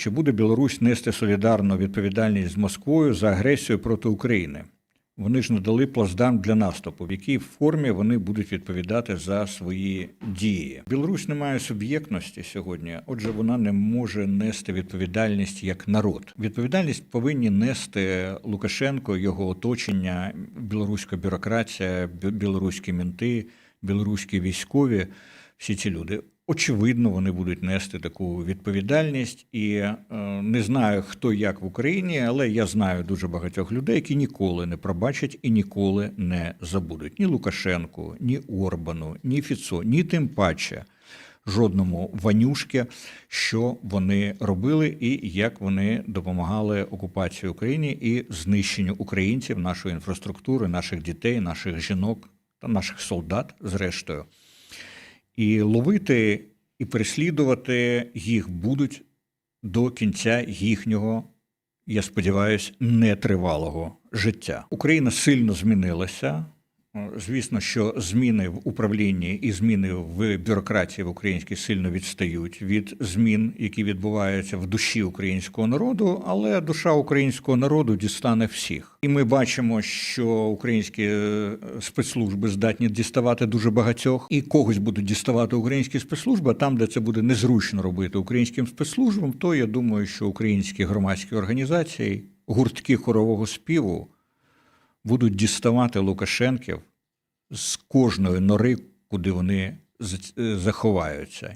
Чи буде Білорусь нести солідарну відповідальність з Москвою за агресію проти України? Вони ж надали плацдарм для наступу, в якій формі вони будуть відповідати за свої дії. Білорусь не має суб'єктності сьогодні, отже, вона не може нести відповідальність як народ. Відповідальність повинні нести Лукашенко, його оточення, білоруська бюрократія, білоруські мінти, білоруські військові. Всі ці люди. Очевидно, вони будуть нести таку відповідальність, і е, не знаю, хто як в Україні, але я знаю дуже багатьох людей, які ніколи не пробачать і ніколи не забудуть ні Лукашенку, ні Орбану, ні Фіцо, ні тим паче жодному ванюшки, що вони робили і як вони допомагали окупації України і знищенню українців, нашої інфраструктури, наших дітей, наших жінок та наших солдат, зрештою. І ловити і переслідувати їх будуть до кінця їхнього, я сподіваюся, нетривалого життя. Україна сильно змінилася. Е, Звісно, що зміни в управлінні і зміни в бюрократії в українській сильно відстають від змін, які відбуваються в душі українського народу, але душа українського народу дістане всіх. І ми бачимо, що українські е, спецслужби здатні діставати дуже багатьох, і когось будуть діставати українські спецслужби. а Там, де це буде незручно робити українським спецслужбам, то я думаю, що українські громадські організації, гуртки хорового співу будуть діставати Лукашенків з кожної нори, куди вони е, заховаються.